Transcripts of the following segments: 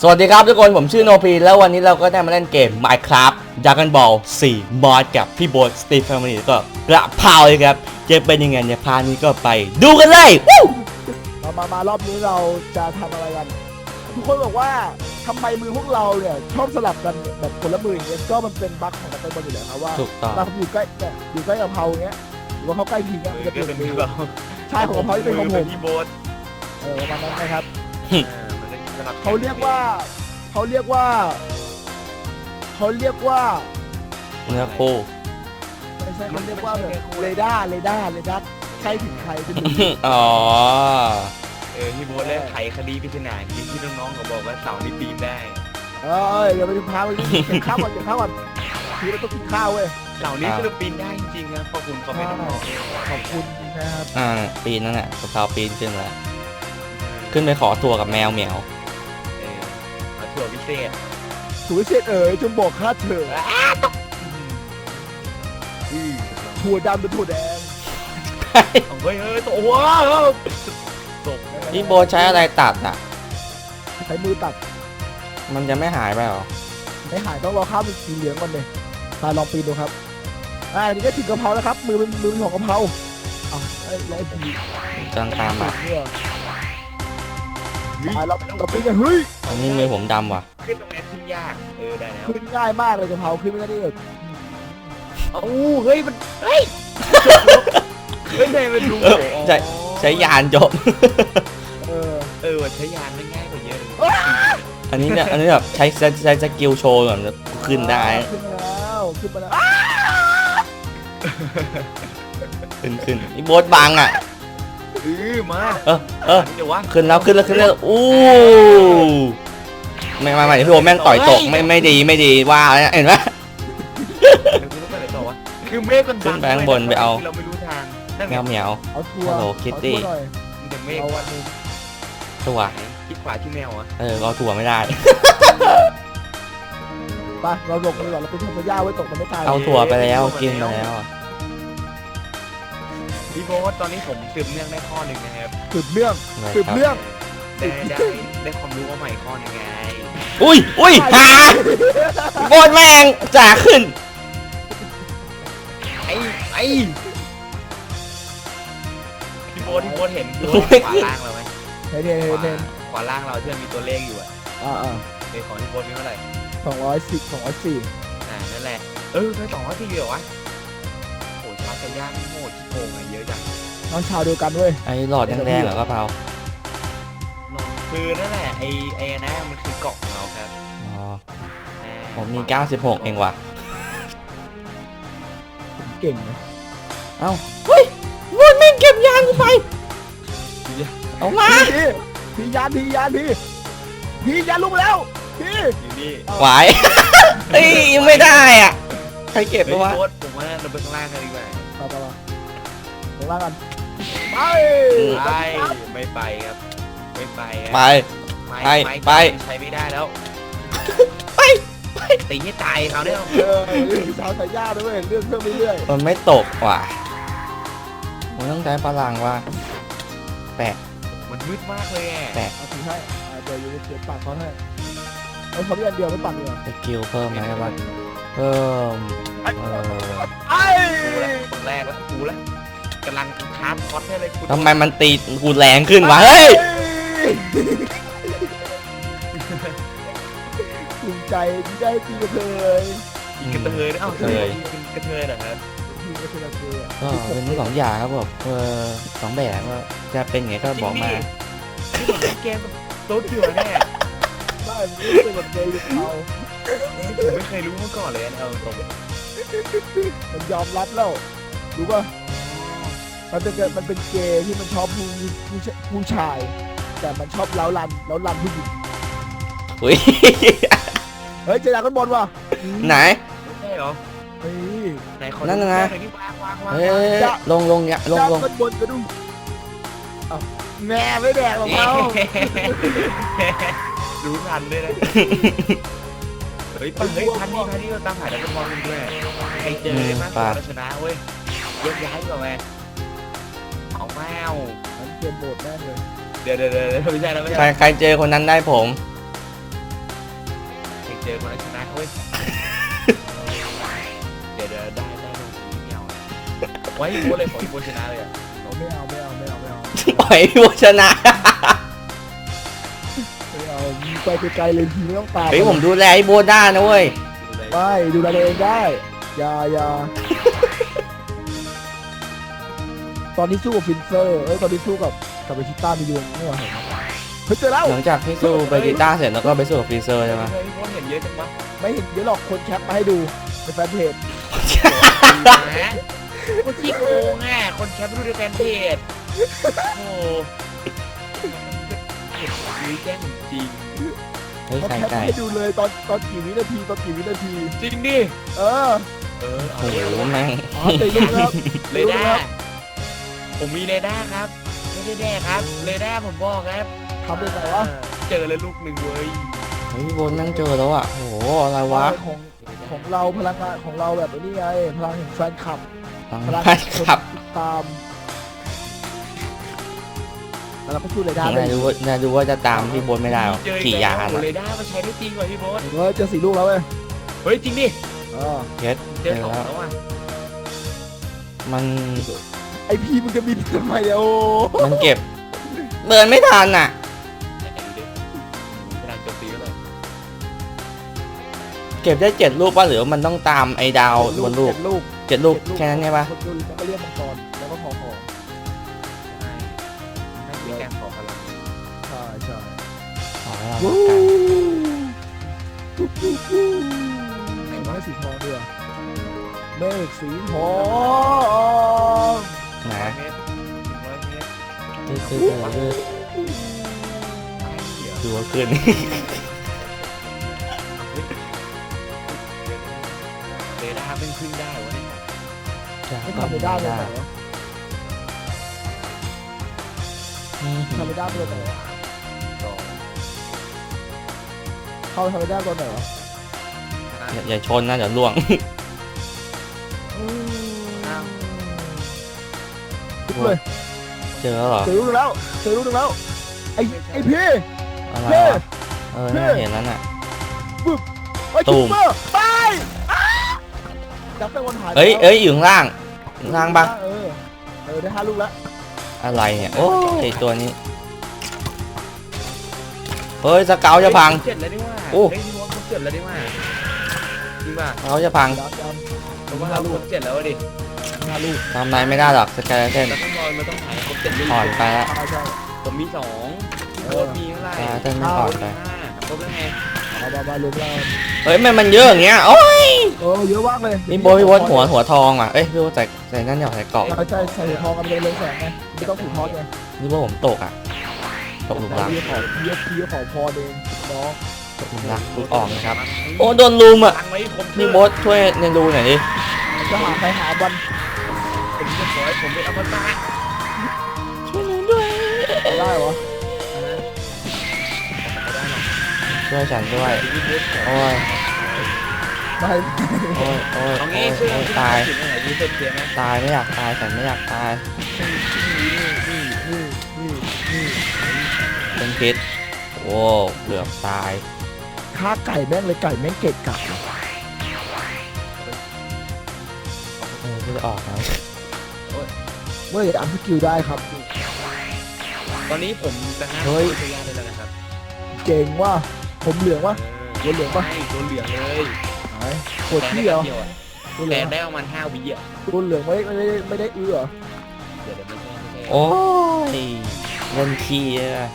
สวัสดีครับทุกคนผมชื่อโนพีแล้ววันนี้เราก็ได้มาเล่นเกม Minecraft Dragon Ball 4 มอดกับพี่โบ๊ทสตีฟแฟมิลี่ก็กระเพราเลยครับจะเป็นยังไงเนี่ยพานี้ก็ไป ดูกันเลยวู้มามามารอบนี้เราจะทำอะไรกัน ทุกคนบอกว่าทำไมมือพวกเราเนี่ยชอบสลับกันแบบคนละมืออย่างเงี้ยก็มันเป็นบั๊กของมันเป็นบนอยู่แล้วครับว่าถูกต้องเราอยู่ใกล้เนี่ยอยู่ใกล้กะเพราเงี้ยหรือว่าเขาใกล้พิงเงี้ยมันจะเปลี่ยนเป็นมือเราใช่ของกะเพราที่เป็นของผมพี่โบ๊ทเออประมาณนั้นนะครับเออมั นจะสลับเขาเรียกว่าเขาเรียกว่าเขาเรียกว่าเนื้อคู่ไม่ใช่เขาเรียกว่าแบบเรดาร์เรดาร์เรดาร์ใกล้ถึงใครเป็นมืออ๋อเออพี่โบ๊ทเล่นไขคดีพิจารณาที่ที่น้องๆเขาบอกว่าเสาร์นี้ปีนได้เอ้ยเดี๋ยวไปดูพาไปดิเก็บข้าวก่อนเก็บข้าวก่อนทีเราต้องกินข้าวเว้ยเสาร์นี้คือปีนได้จริงๆนะขอบคุณเขาไม่ต้องน้องขอบคุณนะครับอ่าปีนนั่นแหละกระเพราปีนขึ้นแล้วขึ้นไปขอตัวกับแมวเหมียวเออ เอาถั่วพิเศษถูวิเศษเอ๋ยจงบอกข้าเถอะอือถั่วดำเป็นถั่วแดงเอาเฮ้ยเฮ้ยตัวว้าวตกพี่โบ๊ทใช้อะไรตัดอะ ใช้มือตัดมันจะไม่หายไปหรอ ไม่หายต้องรอข้าวเป็นสีเหลืองก่อนเลยตาลองปีนดูครับอ่าอันนี้ก็ถึงกะเพราแล้วครับ มือเป็นมือเป็นของกะเพราอ้าวไอ้ไรผีจนตามมา เนี่ย อ่าเราเราปีนกันเฮ้ยอันนี้มือผมดำว่ะขึ้นตรงนี้ขึ้นยาก เออได้แล้วขึ้นง่ายมากเลยกะเพราขึ้นไม่ได้แบบเอ้าเฮ้ยมันเฮ้ยเฮ้ยไหนมันดูเออใช้ใช้ยานจบ เออเออใช้ยานไม่ง่ายกว่าเยอะเลยอันนี้เนี่ยอันนี้แบบใช้ใช้ใช้สกิลโชว์แบบขึ้นได้ขึ้นมาแล้วขึ้นมาแล้ว ขึ้นขึ้นพี่โบ๊ทบังอะเออมาเออเออเดี๋ยววะขึ้นแล้วขึ้นแล้วขึ้นแล้วอู้ไม่ไม่ไม่พี่โบ๊ทแม่งต่อยตกไม่ไม่ดีไม่ดีว่าแล้วเห็นไหมเดี๋ยวกูต้องไปไหนต่อวะคือเมฆมันขึ้นไปข้างบนไปเอาเราไม่รู้ทางนั่นแมไงวเหมียวเอาถั่วฮัลโหลเอา Kitty ถั่วหน่อยมีแต่เมฆเอาว่ะอันหนึงตัวคิดขวาที่แมวอะเออเอาถั่วไม่ได้ไปเราหลบกันดีกว่าเราเป็นทำสัญญาไว้ตกมันไม่ตายเอาถั่วไปแล้วกินไปแล้วอะ พี่โบ๊ทตอนนี้ผมสืบเนื่องได้ข้อหนึ่งนะครับสืบเรื่องอะไรสืบครับเรื่องได้ได้ได้ความรู้ว่าใหม่ข้อหนึงไงอุ้ยอุ้ยหาโบนแม่งจ่าขึ้น ไอ้ไอ้พี่โบ๊ทพี่โบ๊ทเห็นตัวขวาล่างเราไหมเห็นเห็นขเห็นวาเห็นขวาล่างเราที่มันมีตัวเลขอยู่อะอ่าอ่าในของพี่โบ๊ทมีเท่าไหร่สองร้อยสิบสองร้อยสี่อ่านั่นแหละเออได้สองร้อยที่เหรอวะ โอ้ชาตย่างโง่ที่โกงอะเยอะจังน้องชาวเดียวกันเว้ย ไอ้หลอดแดงๆเหรอกระเพราคือนั่นแหละไอ้ไอ้นะมันคือเกาะของเราครับอ๋ออ่าผมมี 96 เองว่ะ ผมเก่งนะเอ้า เฮ้ยโบนแม่งเก็บยางกูไป เอามา พี่พี่ยานพี่ยานพี่พี่ยานลงมาแล้ว พี่อยู่นี่ไหวเฮ้ยยังไม่ได้อะ ใครเก็บเฮ้ไปยวะโบ๊ทผมว่าเราไปข้างล่างกันดีกว่า ต่อต่อลงล่างกันไปไปไม่ไปครับ ไม่ไปครับไปไม่ไปไม่ไป ใช้ไม่ได้แล้ว ไป ไปตีให้ตายเขาเนี่ยเออชาวสายญาด้วยเว้ยเรื่องเครื่องเรื่อยมันไม่ตกว่ะมันต้องใช้พลังว่าแปะมันมืดมากเลยอะแปะๆเอาถือให้อ่าเดี๋ยวอยู่ในเสียงปากเขาให้เอาเขาเรียนเดียวไม่ปักเลยสกิลเพิ่มไหมครับวะ เพิ่มเออไอ้กูละคนแรกแล้วกูละกำลังคาร์ดคอสให้เลยกูทำไมมันตีกูแรงขึ้นวะเฮ้ยภูมิใจที่ได้ตีกระเทยกระเทยนะเอ้าเคยเป็นกระเทยเหรอครับตีกระเทยกระเทยอะก็เป็นทั้งสองอย่างครับผมเออสองแบบก็จะเป็นไงก็บอกมาที่ผมเล่นเกมโต๊ะเถื่อนแน่ได้มันไม่เป็นแบบเกย์อย่างเขา ผมไม่เคยรู้มาก่อนเลยนะเอาตรงมันยอมรับแล้วรู้ป่ะมันเป็นมันเป็นเกย์ที่มันชอบผู้ผู้ชผู้ชาย แต่มันชอบเล้าลันเล้าลันผู้หญิงอุ้ยเฮ้ยเจดากันบอลว่ะไหนใช่เหรอเฮ้ยไหนขอนั่นน่ะนะนะที่วางวางวางเฮ้ยลงลงเนี่ยลงดาลงกันบอลกระดูอ้าวแม่ไม่แดกหรอกเขา รู้ทันด้วยนะเฮ้ยปังเฮ้ยพันนี่พันนี่เราตามหาดับเบิลบอลกันด้วยใครเจอได้มากกว่าเราชนะเว้ยยกย้ายก่อนแม่เอาแมวมันเกมโหมดแม่งเลยเดี๋ยวเดี๋ยวเดี๋ยวไม่ใช่แล้วไม่ใครใช่ใครเจอคนนั้นได้ผมเจอคนละชนะเว้ยเดี๋ยวเดี๋ยวได้ได้ลงทีไม่เอาไว้โบเลยขอโบชนะเลยอะไม่เอาไม่เอาไม่เอาไม่เอา ปล่อยพี่โบชนะไม่เอามึง ไปไกลๆเลยทีไม่ต้องตามเฮ้ยผมดูแลไอ้โบได้นะเว้ยดูเลยไม่ดูแลตัวเองได้อย่าอย่าตอนนี้สู้กับฟินเซอร์เอ้ยตอนนี้สู้กับกับเบชิต้ามีดวงนี่หว่าเห็นไหมเฮ้ยเจอแล้วหลังจากที่สู้ไปดิต้าเสร็จแล้วก็ไปสู้กับฟรีเซอร์ใช่ไหมเฮ้ยพี่โบเห็นเยอะจังวะไม่เห็นเดี๋ยวหรอกคนแคปมาให้ดูในแฟนเพจนะคนที่โกงอะคนแคปรูปในแฟนเพจโอ้โหเห็นมีแจ้งจริงเฮ้ยเขาไก่แคปไก่มาให้ดูเลยตอนตอนกี่วินาทีตอนกี่วินาที จริงดิ เออเออเอาโอ้โหเร็วแม่งอ๋อแต่รู้แล้วเรดาร์ผมมีเรดาร์ครับ ไม่ได้แน่ครับ เรดาร์ผมบอกครับทำได้ไงวะเจอเลยลูกหนึ่งเว้ยเฮ้ยพี่โบนั่งเจอแล้วอะโอ้โหอะไรวะของของเราพลังงานของเราแบบนี้ไงพลังแห่งแฟนคลับฟังพลังแฟนคลับติดตาม แล้วเราก็พูดเลยได้นายดูว่านายดูว่าจะตามพี่โบไม่ได้หรอกเจออีกี่กยาแล้วนโอ้อะ เรดาร์มันใช้ได้จริงว่ะพี่โบ๊ทเออเจอสี่ลูกแล้วเว้ยเฮ้ยจริงดิเออเฮ็ดเจอสองแล้วอะมันไอพี่มึงจะบินทำไมเนี่ยโอ้มันเก็บ เดินไม่ทันอะ ไหนดูดิกำลังโจมตีก็เลยเก็บได้เจ็ดลูกป่ะหรือว่ามันต้องตามไอ้ดาวบนลูกเจ็ดลูกเจ็ดลูกแค่นั้นใช่ปะคนดูแล้วก็เรียกมังกรแล้วก็พอพอ ขอให้เราวู้รักกันไหนว่าสีทองด้วยเมฆสีทองนะเมตรร้อยเมตรตื้อตื้อตื้อตื้อเดี๋ยวดูว่าขึ้นเรดาร์เป็นขึ้นได้วะเนี่ยไม่ทำไม่ได้เลยเหรออืมทำไม่ได้ตัวไหนว เข้าทำไม่ได้ตัวไหนวะอย่าอย่าชนนะเดี๋ยวล่วงทุบเลยเจอแล้วเหรอเจอลูกหนึ่งแล้วเจอลูกหนึ่งแล้วไอไอพี่อะไรเฮ้ยวะเออน่าเห็นแล้วน่ะ ไอตูคิปมเปอร์ไปอ้าจับไปวันหายไปเอ้ยแล้วเอ้ยอยู่ข้างล่างอยู่ข้างล่างปะเออเออได้ห้าลูกแล้วอะไรเนี่ยโอ้ยตัวนี้ เฮ้ยสเกาจะพัง เจ็ดแล้วนี่ว่าโอ้ เฮ้ยพี่มดครบเจ็ดแล้วนี่ว่าจริงป่ะสเกาจะพังยังยังผมว่าเราครบเจ็ดแล้วอะดิห้าลูกทำอะไรไม่ได้หรอกสเกลเต้นแล้วต้องรอมันต้องหายครบเจ็ดลูกอ่อนไปแล้วใช่ใช่ผมมีสองพี่โบทมีเท่าไหร่สเกลเต้นไม่อ่อนไปห้าครบแล้วไงเอามามารวมแล้วเฮ้ยมันมันเยอะอย่างเงี้ยโอ้ยเออเยอะมากเลยพี่โบทพี่โบทหัวหัวทองอะเอ้ยพี่โบทใส่ใส่นั่นเนี่ยใส่เกาะใช่ใช่ใส่หัวทองกันเลยเรืองแสงไงไม่ต้องถือทอดไงพี่โบทผมตกอะ ตกหลุมรักพี่ขอพี่พี่ขอพรเองน้องตกหลุมรักหลุดออกนะครับ โอ้โดนลุมอะตังไว้ผมพี่โบทช่วยในรูหน่อยดิจะหาใครหาวันผมจะขอให้ผมเป็นอมตะช่วยหนูด้วยได้เหรอช่วยฉันด้วยโอ้ยไม่โอ้ยโอ้ยเอาโอ้งี้ยช่วยโอ้ยช่วยตายถึงไหนยูเซฟเกียร์ไหมตายไม่อยากตายฉันไม่อยากตาย เป็นพิษโอ้เกือบตาย ฆ่าไก่แม่งเลยไก่แม่งเกะกะเออพี่จะออกแล้วเมื่อไหร่อัพสกิลได้ครับ ตอนนี้ผมจะห้าเฮ้ยพยาได้แล้วนะครับเก่งว่ะผมเหลืองวะตัวเหลืองปะ ใช่ตัวเหลืองเลยไหนโคตรที่เหรอดียวอะตัวเหแตลืองได้ประมาณห้าวิอะตัวเหลืองไม่ไม่ได้ไม่ได้อื้อเหรอเดี๋ยวเดี๋ยวไม่ใช่ไม่ใช่โอ้ยเล่นขี้เลย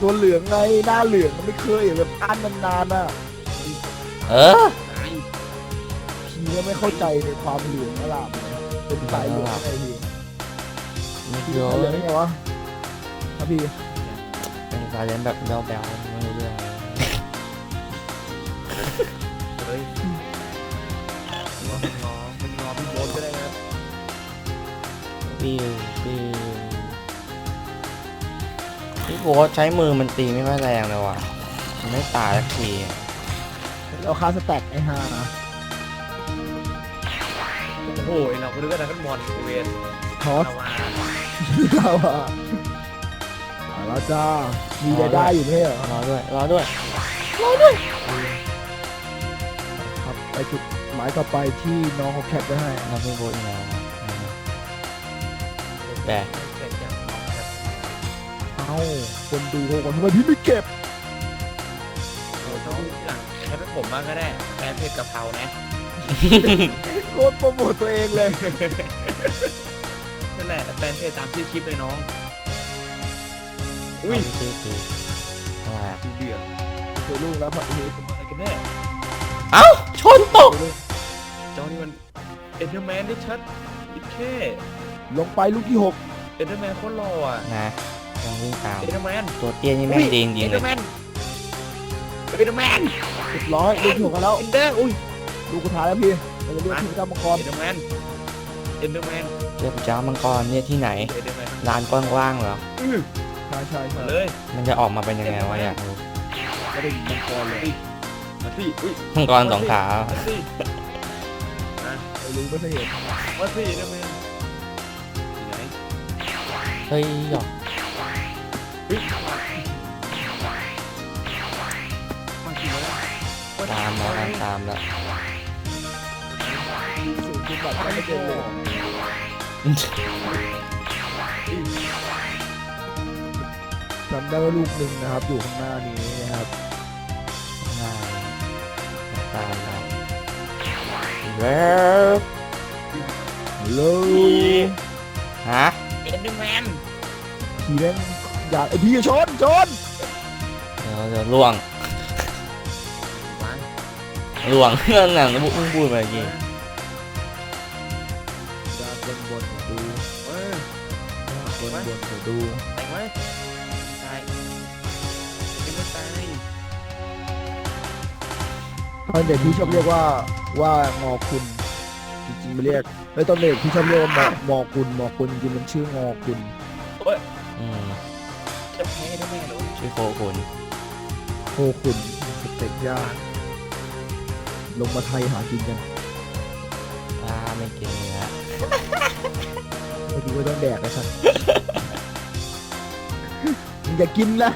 ตัวเหลืองไงหน้าเหลืองมันไม่เคยแบบอันนานๆอะเออตายพี่ก็ไม่เข้าใจในความเหลืองอลามเลยเป็นสายเหลืองไงพี่ไม่พี่เยอะสายเหลืองได้ไงวะครับพี่เป็นการเล่นแบบแบลๆไม่รู้เรื่องเฮ้ยงอเป็นงอเป็นงอพี่โบ๊ทก็ได้นะปิ้วปิ้วพี่ โบทใช้มือมันตีไม่ค่อยแรงเลยว่ะมันไม่ตายสักทีเราคาสแต็กไอ้ห่าโอ้โหไอ้เราคนนึกว่าดักกันบอลเวนทอสลาวาเราอะเอาแล้วจ้า มีรายได้อยู่ไหมเหรอรอด้วยรอด้วยไปจุดหมายต่อไปที่น้องเขาแคปไว้ให้เราไม่โบทอีกแล้วนะแต่ อ้าคนดูเขาบอกทำไมพี่ไม่เก็บเราต้องหลังใช้เป็นผมบ้างก็ได้แฟนเพจกะเพรานะโคตรโปรโมทตัวเองเลยนั่นแหละแฟนเพจตามชื่อคลิปเลยน้องอุ้ยชื่อคืออะไรอะดูเดือดเจอลูกแล้วพอดีทำอะไรกันแน่เอ้าชนตกเจ้านี่มันเอ็นเดอร์แมนได้ชัดอีกแค่ลงไปลูกที่หกเอ็นเดอร์แมนโคตรหล่ออะนะ ยังวิ่งตามเอ็นเดอร์แมนตัวเตี้ยนี่แม่งดีจริงเอ็ๆนเลเดอยร์แมนเอ็นเดอร์แมนเรียบร้อยลูกที่หกกันแล้วเอ็นเดอร์อุ้ยลูกสุดท้ายแล้วพี่เราจะเรียกทีมเจ้ามังกรเอ็นเดอร์แมนเอ็นเดอร์แมนเจ้าจ้ามังกรเนี่ยที่ไหนเอ็นเดอร์แมนลานกว้างๆเหรอ อื้อใช่ใช่มาใช่เลยมันจะออกมาเป็นยังไงวะอยากรู้ไม่ได้มังกรเลยมาสิอุ้ยมังกรสองขา มาสิไม่รู้ไม่เคยเห็นมาสิเอ็นเดอร์แมนที่ไหนเฮ้ยหยอกเฮ้ยมาสิมา ตามมาแล้วตามแล้วสูงขึ้นแบบไม่เกินเลยจำได้ว่าลูกหนึ่งนะครับ อยู่ข้างหน้านี้นะครับง่ายตามแล้วแล้วฮัลโหลฮะเอ็นเดอร์แมนขี่แม่ง อยากไอพี่อย่าชนชนเดี๋ยวเดี๋ยวล่วงมาล่วงเรื่องหนังพูดพูดไปเมื่อกี้ดาบนบนๆดูเออบนบนๆดูแต่งไว้ตายยังไม่ตายตอนเด็กพี่ชอบเรียกว่าว่างอคุณจริงๆไม่เรียกแล้วตอนเด็กพี่ชอบเรียกว่ามอมอคุณมอคุณจริงๆมันชื่องอคุณ น่เหรอชื่อโคขุนโคคุณสเต็กย่างลงมาไทยหากินกันป้าไม่กินเนื้อไม่ดีว่าต้องแดกนะครับมึงอย่ากินนะ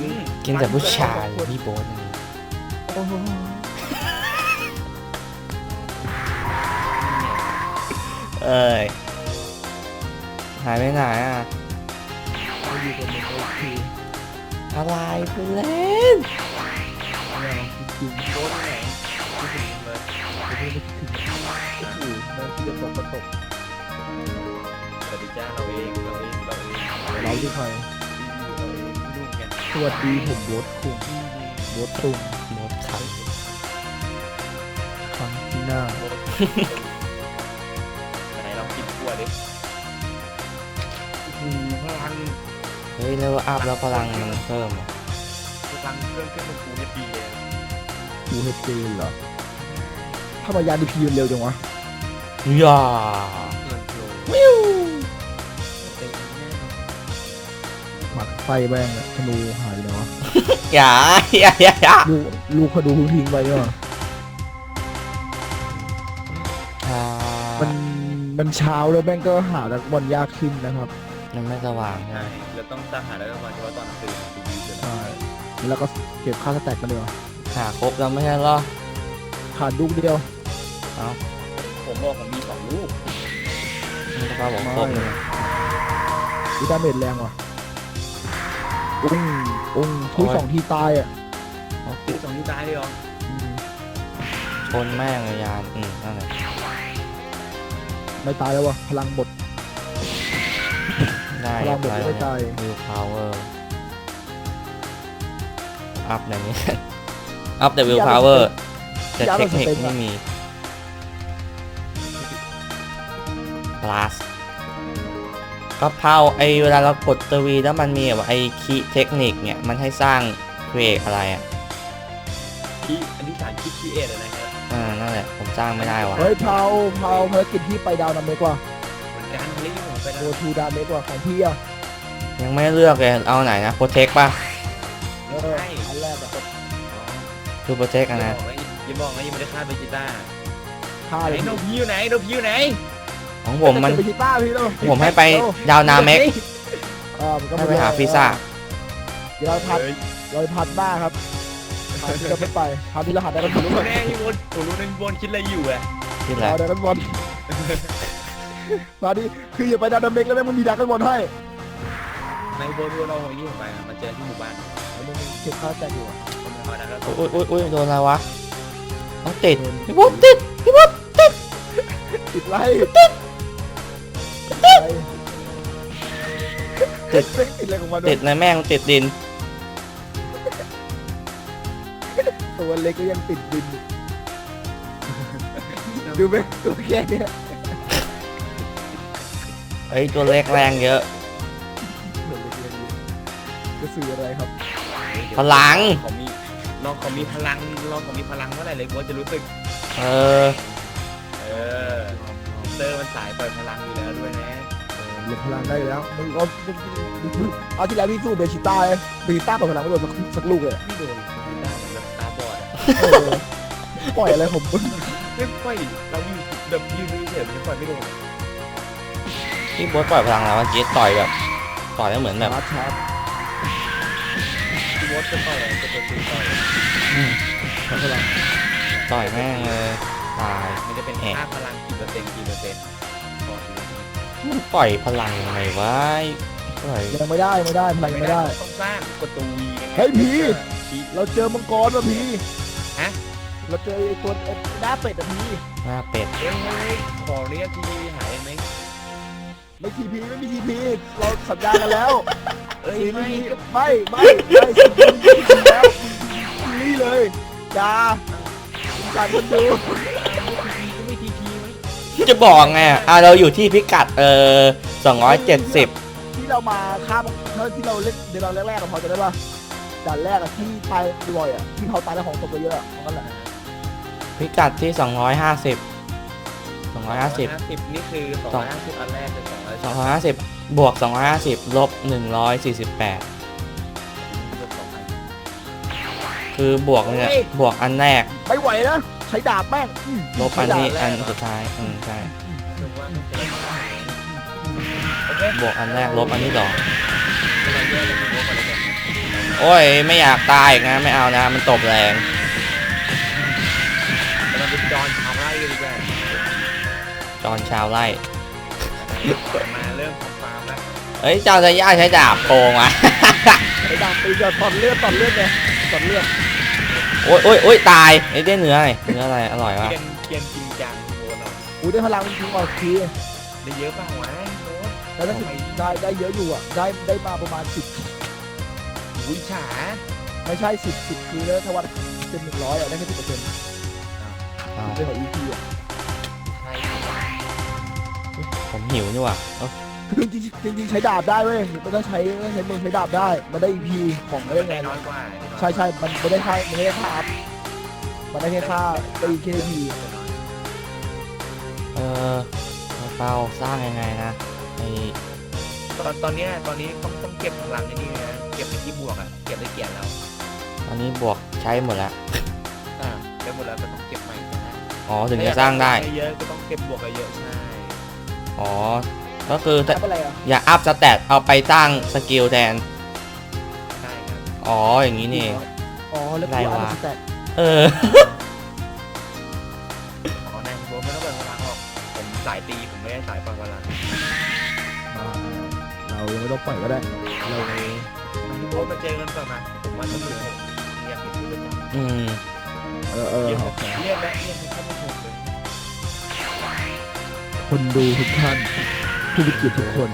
อืมกินแต่ผู้ชายพี่โบ๊ทนี่โอ้โหเอ้ยหายไปไหนอะ ไม่อยู่กับมึงโอเค อะไรไปเล่นไม่เอาจริงโดนไหนที่ถึงเลยๆไม่ได้ไม่ถึงโอ้โหแม่งที่จะตกมาตกสวัสดีจ้าเราเองเราเองเราเองเราที่ใครเราเองลูกกันสวัสดีผมโบ๊ทคุงโบ๊ทตุงหมดครับครั้งที่หน้าไหนลองกินขวดดิอ้โหพลัง เฮ้ยแล้วอัพแล้วพลังมันเพิ่มเหรอพลังเครื่องขึ้นเป็นฟูเนี่ยดีเลยดูเฮดเจนเหรอถ้ามายานดีพีเร็วจังวะอย่าเงินโลวิวเต็มแน่นอนหมัดไฟแบงอะธนูหายไปไหนวะอย่าอย่าอย่าอย่าลูกลูกเขาดูเพิ่งทิ้งไปเนาะอ่ามันมันเช้าแล้วแม่งก็หาดักบอลยากขึ้นนะครับ มันไม่สว่างใช่ใช่ไหมเราต้องตามหาได้ประมาณเฉพาะตอนกลางคืนถึงดีเลยใช่แล้วก็เก็บค่าสแต็กกันเลยหาครบแล้วไม่ใช่เหรอขาดลูกเดียว ผมบอกผมมีสองลูกมันก็บอกครบเลยวิตาเมจแรงว่ะ อุ้งอุ้งทุกสองทีตายอะติดสองที่ตายเลยเหรออืมชนแม่งเลยยานอืมนั่นแหละไม่ตายแล้ววะพลังหมดได้ พลังหมดไปไม่ตายวิวพาวเวอร์อัพไหนนี้อัพแต่วิวพาวเวอร์แต่เทคนิคไม่มี plus ก็เพาไอเวลาเรากดตัววีแล้วมันมีแบบไอคีเทคนิคเนี่ย มันให้สร้างครีเอทอะไรอะที่อันที่สามคิดคีเอทนะครับอ่านั่นแหละผมสร้างไม่ได้วะเฮ้ยเผาเผาภารกิจที่ไปดาวนาเมกว่า เหมือนกันเรียกผมไปโกแล้วทูดาวเมกว่าของพี่อะยังไม่เลือกเลยเอาไหนนะโปรเทคป่ะเอออันแรกอะคือโปรเทคอะนะอย่าบอกนะยังไม่ได้ฆ่าเบจิต้าฆ่าไหเลนยโนพีอยู่ไหนโนพีอยู่ไหน ของผมมันจะไปชิต้าพี่เนาะผมให้ไปดาวนาเมกเออมันก็ให้ไปหาพิซซ่าเดี๋ยวเราพัดเราพัดหน้าครับไปทางที่เราไม่ไปทางที่เราหาได้กันบอลรู้แน่พี่บนผมรู้นะพี่บนคิดอะไรอยู่อะที่แหละเราได้กันบอล มาดิ คืออย่าไปดันดัมเมกแล้วแม่งมันมีดักกันบอลให้ ในบนเราของยี่ผมไปอะมาเจอที่หมู่บ้านแล้วมึงเก็บข้าวแตกอยู่อะผมเอาดักแล้วอุ้ยอุ้ยอุ้ยโดนอะไรวะต้องติดพี่บุ๊บติดพี่บุ๊บติดไล่ติดติดติดติดอะไรของมันติดนะแม่งติดดินตัวเล็กก็ยังติดดิน ดูไหมตัวแค่เนี้ย เอ้ยตัวเล็กแรงเยอะตัวเล็กยังอยู่จะสื่ออะไรครับ พลังเขามีลองเขามีพลังลองเขามีพลังเมื่อไหร่เลยบนจะรู้สึก เออเออเตอร์มันสายปล่อยพลังอยู่แล้วด้วยนะลงพลังได้อยู่แล้วมึงเอาเอาที่แล้วพี่สู้เบชิต้าเลยเบชิต้าเปิดพลังไม่โดนสักสักลูกเลยไม่โดนไม่ได้แบบตาบอดอะเออปล่อยอะไรผมมึงไม่ค่อยเราอยู่แบบยืนเฉยๆมันยังปล่อยไม่โดน พี่บุ๊บปล่อยพลังแล้วเมื่อกี้ต่อยแบบต่อยแล้วเหมือนแบบชาร์จชาร์จพี่บอสจะต่อยอะไรจะเป็นตีต่อยใช้พลังต่อยแม่งเลยตายมันจะเป็นแอะค่าพลังกี่เปอร์เซ็นต์กี่เปอร์เซ็นต์ต่อทีมันปล่อยพลังยังไงวะปล่อยยังไม่ได้ไม่ได้พลังยังไม่ได้ต้องสร้างกดตัววีนะเฮ้ยผีผีเราเจอมังกรว่ะพี่ฮะเราเจอไอ้ตัวไอ้หน้าเป็ดอะพี่หน้าเป็ดเฮ้ยเฮ้ยขอเรียกทีวีหาย ได้ไหมไม่ทีพีไม่มีทีพีเราสัญญากันแล้วเอ้ยทีไม่พีไม่ไม่ไม่สัญญากันแล้วนี่เลยจ้าจากคนดูไม่ทีพีไหมจะบอกไงอะอะเราอยู่ที่พิกัดเออ270 ที่เรามาข้ามเท่าที่เราเล่นเดี๋ยวเราแรกๆอะพอจะได้ป่ะด่านแรกอะที่ตายบ่อยอะที่เขาตายแล้วของตกไปเยอะอะของนั่นแหละพิกัดที่ 250 250สิบนี่คือสองร้อยห้าสิบอันแรกเป็นสองร้อย 250 บวก 250 ลบ 148 คือบวกเนี่ย บวกอันแรก ไม่ไหวนะ ใช้ดาบแม่งอืมลบอันนี้อันสุดท้าย อืมใช่ถึงว่ามันจะโอเคบวกอันแรก ลบอันที่สองเราแยกกันดูก่อนเลยกันโอ้ย ไม่อยากตายอีกนะ ไม่เอานะ มันตบแรงแต่มันเป็นจอนทำไรกันดีกว่าจอนชาวไร่ มาเริ่มทำฟาร์มแล้วเอ้ยเจ้าจะย่าใช้ดาบโกงอะใช้ดาบตีจะตอนเลือดตอนเลือดไงตอนเลือดโอ้ยโอ้ยโอ้ยตายไอ้ยได้เนื้ออะไรเนื้ออะไรอร่อยวะเกียนเกียนจริงจังโอ้เนาะอู้ได้พลังจริงๆออกทีได้เยอะป่าวะโอ้แล้วถ้าถึงได้ได้เยอะอยู่อะ ได้ได้มาประมาณสิบวิชาไม่ใช่สิบสิบคือแล้วถ้าวัดเป็นหนึ่งร้อยอะได้แค่สิบเปอร์เซ็นต์อ้าวเป็นของ EP อะ ผมหิวนี่ว่ะเอ้าคือจริงๆจริงๆใช้ดาบได้เว้ยมันต้องใช้ต้องใช้มือใช้ดาบได้ มันได้ EP ของไม่ได้ไงได้น้อยกว่าใช่ใช่มันไม่ได้ค่ามันไม่ได้ค่าอัพมันได้แค่ค่าตีแค่ EP เออเปาสร้างยังไงนะไอตอนตอนเนี้ยตอนนี้ต้องต้องเก็บพลังไอ้นี่นะเก็บในที่บวกอะเก็บได้เกียรติแล้วตอนนี้บวกใช้หมดแล้วอ่าได้หมดแล้วก็ต้องเก็บใหม่นะอ๋อถึงจะสร้างได้เยอะก็ต้องเก็บบวกเยอะใช่ อ๋อ ก็คือถ้าอัพอะไรอะอย่าอัพสแตทเอาไปสร้างสกิลแทน ใช่ครับอ๋อ อย่างนี้นี่เอง อ๋อแล้วได้กูอัพวะสแตทเอออ๋อนายโบไม่ต้องเปิดพลังหรอกผมสายตีผมไม่ได้สายปล่อยพลังมาเรายังไม่ต้องปล่อยก็ได้ เราพี่โบ๊ทมาเจอกันก่อนนะผมว่าจะดูผมอยากเห็นคุณประจำอืมเออเออเรียกเรียกแล้วเรียกให้เข้ามาชมเลย คนดูทุกท่านผู้มีเกียรติทุกคน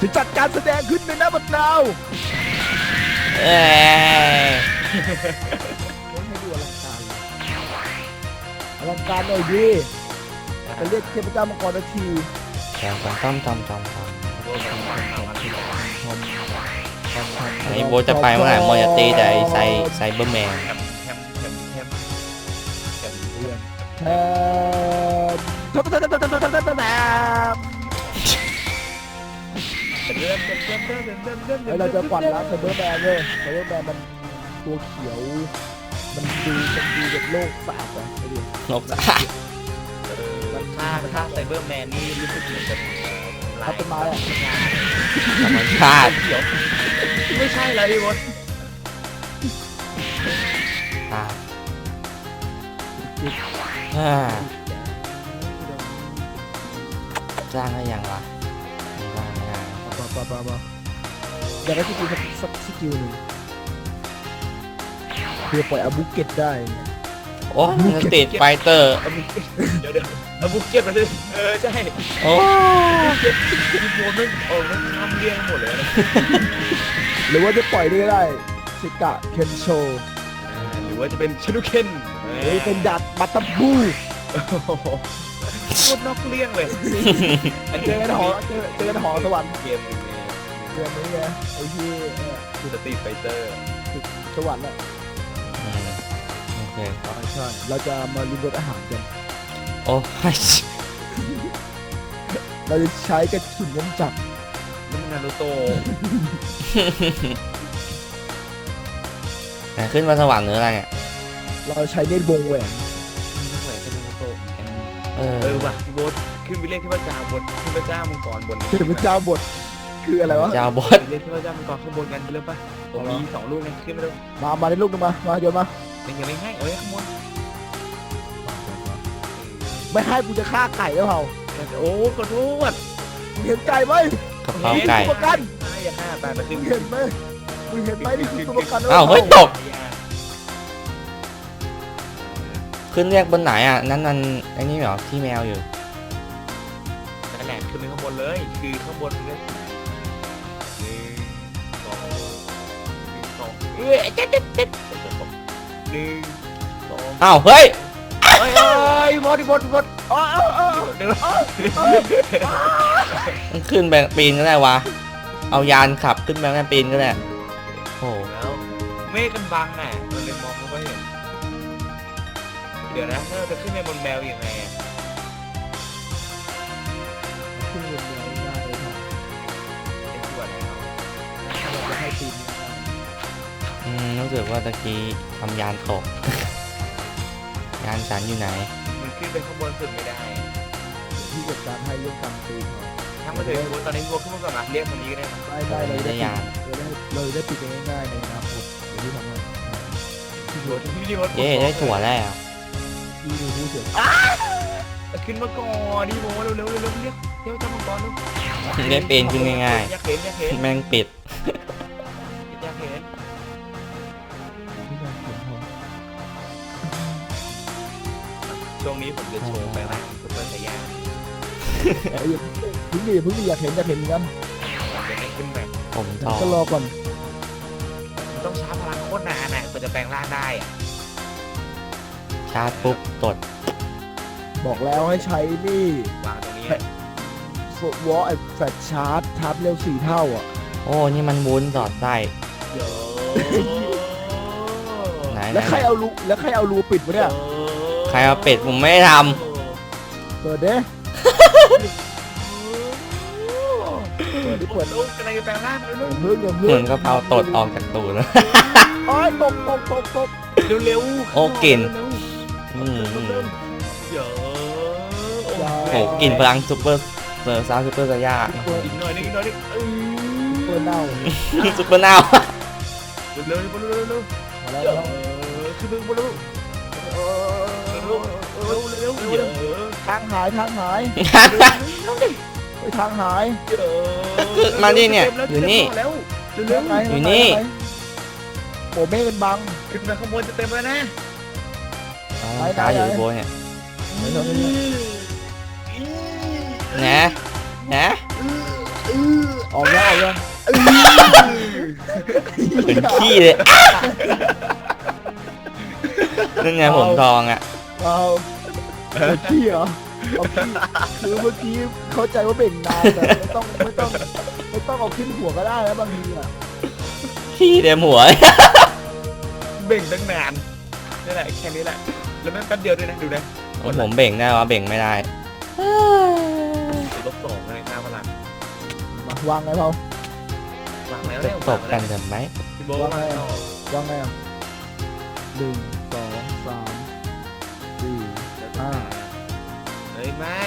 จะจัดการแสดงขึ้นในหน้าบัดนาวเอ้ยให้ดูอลังการอลังการหน่อยดิไปเรียกเทพเจ้ามังกรนาทีจอมจอมจอมจอมจอมโบ๊ทมาเอาอันที่ไอ้โบทจะไปเมื่อไหร่โมจะตีแต่ไอ้ไซไซเบอร์แมน แฮมแฮมแฮมแฮมแฮมเพื่อน เป็นเรื่องเรื่องเรื่องเรื่องเรื่องเฮ้ยเราจะกวาดล้างไซเบอร์แมนเลยไซเบอร์แมนมันตัวเขียว มันดูมันดูแบบโลกสะอาดอะไปดินกสะอาดเออถ้าถ้าไซเบอร์แมนนี่รู้สึกเหมือนกับลายต้นไม้อะธรรมชาติเขียวไม่ใช่แล้วพี่บดอ่า จ้างได้ยังวะไม่จ้างไม่ได้ปะปะปะปะอยากได้สกิลสักสักสกิลหนึ่งเพื่อปล่อยอาบุเก็ตได้เนี่ยโอ้สตรีทไฟเตอร์ เดี๋ยวเดี๋ยวเอาบุกเก็ตมาดิเออใช่โอ้พี่โบนมันโอ้มันทำเรียงหมดเลยนะหรือว่าจะปล่อยได้ก็ได้สิกะเคนโชหรือว่าจะเป็นชินุเคนหรือเป็นดัดบัตตับบู โอ้โห โคตรนอกเรื่องเลยอันเจอกันหอเจอเจอกันหอสวรรค์เกมหนึงไงเดือนนี้ไงไอ้ที่เออคือสตรีทไฟเตอร์สวรรค์อะอืมโอเคใช่ เราจะมาลุ้นรสอาหารกัน โอ้ยเราจะใช้กระสุนน้ำจักรนี่มันนารูโตะไหนขึ้นมาสวรรค์หรืออะไรเนี่ยเราใช้เนตรวงแหวน เออเออว่ะพี่โบทขึ้นไปเรียกเทพเจ้าบนเทพเจ้ามังกรบนเทพเจ้าบทคืออะไรวะ เจ้าบอสเรียกเทพเจ้ามังกรข้างบนกันเริ่มปะผมมีสองลูกนะขึ้นไปดูมา มาในลูกหนึงมา มาโยนมา ยังยังไม่ให้เอาไว้ข้างบนไม่ให้กูจะฆ่าไก่แล้วเปล่าโอ้ขอโทษมึงเห็นไก่ไหมกระเพราไก่ ตัวประกันใช่อย่าฆ่าตายมาขึ้มึนงเห็นไหมมึงเห็นไหมนี่คือตัวประกันอ้าวเฮ้ยตกอย่า ขึ้นเรียกบนไหนอะ นั่นมันไอ้นี่เหรอที่แมวอยู่ นั่นแหละขึ้นไปข้างบนเลย คือข้างบนเลยหนึ่งสองหนึ่งสองเอ้ยเจ็ดเจ็ดเจ็ดหนึ่งสองอ้าวเฮ้ยเอ้ยเอ้ยบอดบอดบอดอ๋ออ๋ออ๋อเดี๋ยวมันขึ้นไปปีนก็ได้วะ เอายานขับขึ้นไปแม่ปีนก็ได้โอ้โหแล้วเมฆกันบังอะมันเลยมองไม่ค่อยเห็น ดี๋ยวนะถ้าเราจะขึ้นไปบนแมวยังไงอะขึ้นเงินเดือนได้เลยครับไอ้ตัวไหนเอาเราจะให้ทีมอืมรู้สึกว่าตะกี้ทำยานตก ยานฉันอยู่ไหน มันขึ้นไปข้างบนสุดไม่ได้อะที่จัดการให้เรื่องการตีเขาทั้งมาเลยตอนนี้วัวขึ้นมาก่อนนะเรียกคนนี้ก็ได้นะได้ได้เลยได้ได้ยานเราได้เราได้ปิดกันง่ายๆในอนาคตเดี๋ยวที่ทำงานวัวที่นี่วัวเย้ได้ถั่วแล้วีดูผู้เสียขึ้นมาก่อนดิโมเร็วเร็วเร็วเร็วเรียกเรียกเจ้ามังกรเร็วได้ปีนขึ้นง่ายอยากเห็นอยากเห็นๆ แม่งปิด อยากเห็นที่งานเขียนช่วงนี้ผมจะโชว์ไปว่าซุปเปอร์สายาเอ้ยอย่าพึ่งดิอย่พึ่งดิอยากเห็นอยากเห็นเหมือนกันผมจะให้ขึ้นแบบผมทอก็รอก่อน มันต้องชาร์จพลังโคตรนานอะกว่าจะแปลงร่างได้อะาร์จปุ๊บตดบอกแล้วให้ใช้นี่วางตรงนี้วอลไอแฟลชชาร์จชาร์จเร็วสี่เท่าอะ โอ้ นี่มันวุ้นสอดไส้เยอะไหนแล้วใครเอารูแล้วใครเอารูปิดวะเนี่ยใครเอาเป็ดผมไม่ได้ทเปิดเด้เปิดดิเปิดลูกกำลังจะแปลงร่างแล้วลูกเพิ่งอย่าำเพิ่เหมืงอนกะเพราตดออกจากตูดแล้ว โอ้ยตกตกตกตกเร็วๆโอ้กลิ่น เร็ว โอ้กลิ่นพลังซูเปอร์เซอร์ซาวซูเปอร์ซายาอีกหน่อยนึงอีกหน่อยนึงเอเปิดเน่าซูเปอร์นาวอเร็วๆเร็วๆเร็วมาแล้วๆเยมาอะแล้วขึ้นไปบนลูกเร็วๆเร็วๆเร็วๆเยอะทางหายทางหายไปทางหายเยอะมานี่เนี่ยอยู่นี่แล้วเรื่องไงอยู่นี่โอ้เมฆเป็นบังขึ้นมาข้างบนจะเต็มแล้วนะอ๋อตาอยู่บนเนี่ย นะนะออกแล้วออกแล้วเป็นขี้เลยนั่นไงผมทองอะเอาเอาขี้เหรอเอาขี้คือเมื่อกี้เข้าใจว่าเบ่งนานแต่ไม่ต้องไม่ต้องไม่ต้องเอาขึ้นหัวก็ได้นะบางทีอะขี้เต็มหัวเบ่งตั้งนานนี่แหละแค่นี้แหละแล้วแม่งแป๊บเดียวด้วยนะดูนะผมเบ่งได้วะเบ่งไม่ได้ วางไงเปล่า วางแล้วจะเนี่ยตบกันทำไมพี่โบวางต่อวางไงอะหนึ่งสองสามสี่อ่าเฮ้ยไม่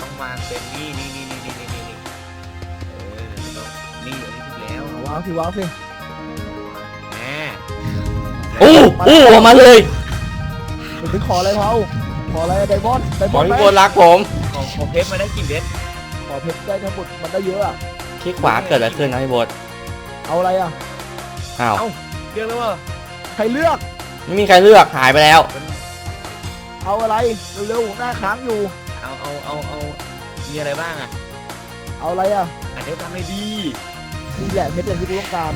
ต้องมาเป็นนี่นี่นี่นี่นี่นี่นี่เออต้องนี่อันนี้ถูกแล้ววางสิวางสิ แหมอู้อู้ออกมาเลยเมึงไปขออะไรเผาขออะไรไดมอนด์ไดขมออนด์พี่ไหมโบทรักผมของของเพชรมาได้กี่เพชรข อเพชรได้ทั้งหมดมันได้เยอะอะคลิกขวาเกิดอะไรขึ้นนะพี่โบทเอาอะไรอะอ้าวเรียกแล้วว่าใครเลือกไม่มีใครเลือกหายไปแล้ว เอาอะไรเร็วๆหน้าค้างอยู่ เอาเอาเอาเอามีอะไรบ้างอะ เอาอะไรอะอันนี้ทำให้ดีนี่แหละเพชรอย่างที่กูต้องการ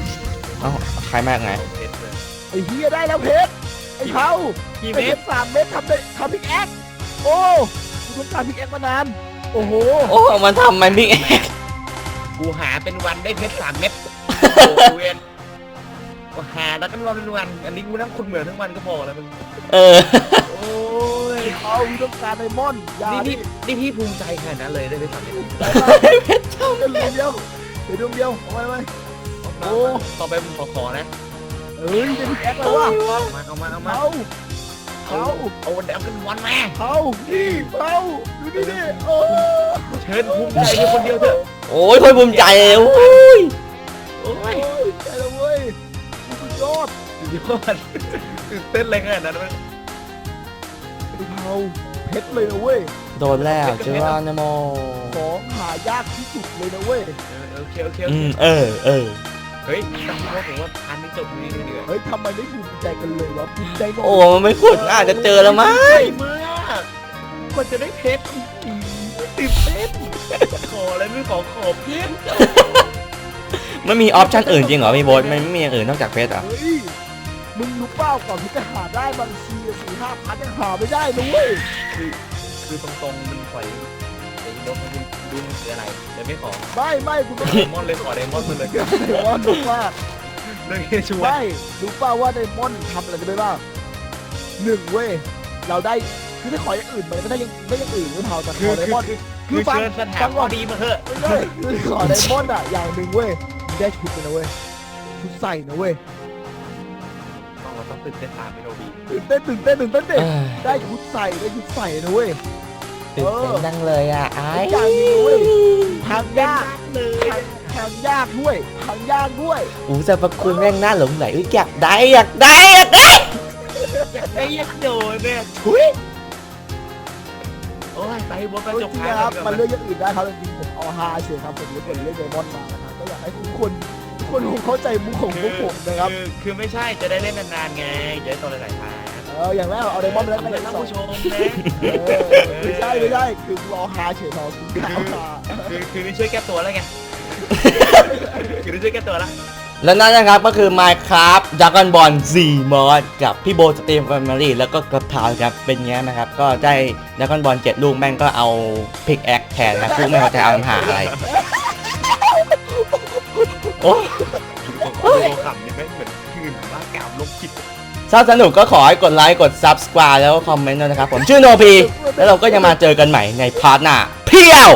เอ้าใครมากไงเพชรเลยไอ้เฮียได้แล้วเพชรไอ้เผากี่ไอ้เม็เพดชรสามเม็ดทำได้ทำพิกแอคโอ้กูต้องการพิกแอคมานาน โอ้โห โอ้มันทำมันพี่กูหาเป็นวันได้เพชรสามเม็ดโอ้เวนกูหาแล้วก็รอเป็นวัน อันนี้กูนั่งคุณเหมือนทั้งวันก็พอแล้วมึง เออ โอ้ยเอากูต้องการไดมอนด์อยานี่ดิพี่นี่พี่ภูมิใจขนาดนั้นเลยได้เพชรสามเม็ดได้ปะเดี๋ยวดวงเดียวเดี๋ยวดวงเดียวเอาไว้ไว้โอ้ ต่อไปผมขอขอนะ เอ้ยได้พิกแอคแล้วว่ะเอามาเอามาเอามาเอา เอาเอาแดมกันวันมาเอานี่เอาดูนี่ดิโอ้เชิญภูมิใจเพียงคนเดียวเถอะโอ้ยคนภูมิใจเลยโอ้ยโอ้ยใจล้วเว้ยสุดยอดสุดยอดตื่นเต้นอะไรขนาดนั้นวะไอ้เผาเพชรเลยนะเว้ยโดนแล้วเจอว่านะโมของหายากที่สุดเลยนะเว้ยเออโอเคโอเคออืมเออเออ เฮ้ยแต่ผมว่าผมว่าอันนี้จบดีเลยเดือดเฮ้ยทำไมไม่ภูมิใจกันเลยวะภูมิใจหน่อยโอ้มันไม่ขุดอาจจะเจอแล้วมั้งใช่มากกว่าจะได้เพชรตื่นเต้นขออะไรไม่ขอขอเพชรมันมีออปชั่นอื่นจริงเหรอพี่โบทมันไม่มีอย่างอื่นนอกจากเพชรเหรอะเฮ้ยมึงรู้เปล่าก่อนที่จะหาได้บางทีสี่ห้าพันยังหาไม่ได้นะเว้ยคือตรงๆมันปล่อยไอ้ ดมมันดูมันคืออะไรเลยไม่ขอไม่ไม่คุณต้องไดมอนด์เลยขอไดมอนด์มาเลยเดี๋ยวว่ารู้ว่าเรื่องชัวร์ไม่รู้เปล่าว่าไดมอนด์ทำอะไรได้บ้างหนึ่งเว้ยเราได้คือถ้าขออย่างอื่นมันก็ได้ยังได้อย่างอื่นไม่เท่าแต่ขคืออไดคือมอนด์คือคืคืออฟังเชิญสถาฟันงพก่ออนดีมาเถอะไม่ได้คือขอไดมอนด์อะอย่างหนึ่งเว้ยมึงได้ชุดเลยนะเว้ยชุดใส่นะเว้ยเราต้องตื่นเต้นตามไปโนบีตื่นเต้นตื่นเต้นตื่นเต้นเด็เอ้ยได้ชุดใส่ได้ชุดใส่นะเว้ย ตื่นเต้นดังเลยอะไอ้อีกอย่างหนึ่งนะเว้ยทางยากทางทางยากด้วยทางยากด้วยอู้สรรพคุณแม่งน่าหลงไหลอุ๊ยอยากได้อยากได้อยากได้อยากได้ยักษ์โดนเนี่ยทุยโอ้ยไปบนกระจจริกงพาๆนะครับกัมันเลือกอย่างอื่นได้ครับจริงๆผมเอาฮาเฉยครับผมไม่กดเลือกไดมอนด์มานะครับก็อยากให้ทุกคนทุกคนคงเข้าใจมุกของพวกผมนะครับคือคือไม่ใช่จะได้เล่นนานๆไงจะได้ต่อหลายๆทาง เอออย่างแรกเอาไดมอนด์ไปแล้วทำก็ให้อย่างท่านที่สองผู้ชมนะเออไม่ใช่ไม่ใช่คือรอฮาเฉยพอคุณดาวฮาคือคือนี่ช่วยแก้ตัวแล้วไงคือนี่ช่วยแก้ตัวแล้วแล้วนั่นนะครับก็คือ Minecraft Dragon Ball Z Mod กับพี่โบสตรีมแฟมิลี่แล้วก็กระเพราครับเป็นไงนะครับ ก็ได้ Dragon Ball 7 ลูกแม่งก็เอาพิกแอคแทนนะกูไม่เข้าใจเอาปัญหาอะไร โอ้โอ้ขำเนี่ยแม่งเหมื ตถ้าสนุกก็ขอให้กดไลค์กด Subscribe แล้วก็คอมเมนต์ด้วยนะครับ ผมชื่อโนพีแล้วเราก็จะมาเจอกันใหม่ในพาร์ทหน้าเพียว